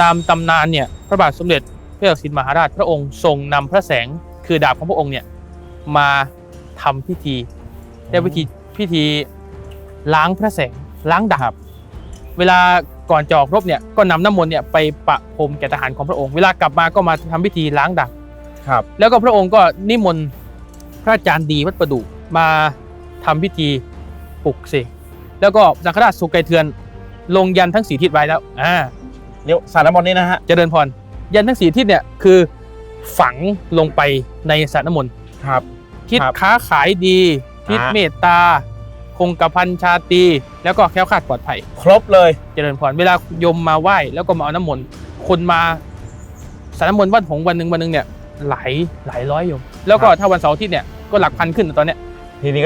ตามตำนานเนี่ยพระบาทสมเด็จพระเจ้าสินมหาราชพระองค์ทรงนำพระแสงคือดาบของพระองค์เนี่ยมาทำพิธีเรียกวิธีพิธีล้างพระแสงล้างดาบ เวลาก่อนจะออกรบเนี่ยก็นำน้ำมนต์เนี่ยไปประพรมแก่ทหารของพระองค์เวลากลับมาก็มาทำพิธีล้างดาบ ครับ แล้วก็พระองค์ก็นิมนต์พระอาจารย์ดีวัดประดู่มาทำพิธีปลุกเสกแล้วก็สังฆราชสุกไกรเทือน ลงยันทั้งสีทิศไว้แล้วอ่า เดี๋ยวสารน้ำมนต์นี่นะฮะ เจริญพร ยันทั้งสีทิศเนี่ยคือฝังลงไปในสระน้ำมนต์ครับ ทิศครับค้าขายดี ทิศอ่า เมตตา คงกระพันชาตรีแล้วก็แคล้วคลาดปลอดภัย ครบเลย เจริญพรเวลาโยมมาไหว้แล้วก็มาเอาน้ำมนต์คนมาสารน้ำมนต์วัดหงส์วันหนึ่งวันหนึ่งเนี่ยหลายหลายร้อยโยม แล้วก็ครับ ถ้าวันเสาร์อาทิตย์เนี่ยก็หลักพันขึ้นตอนเนี้ย ทีนี้ก็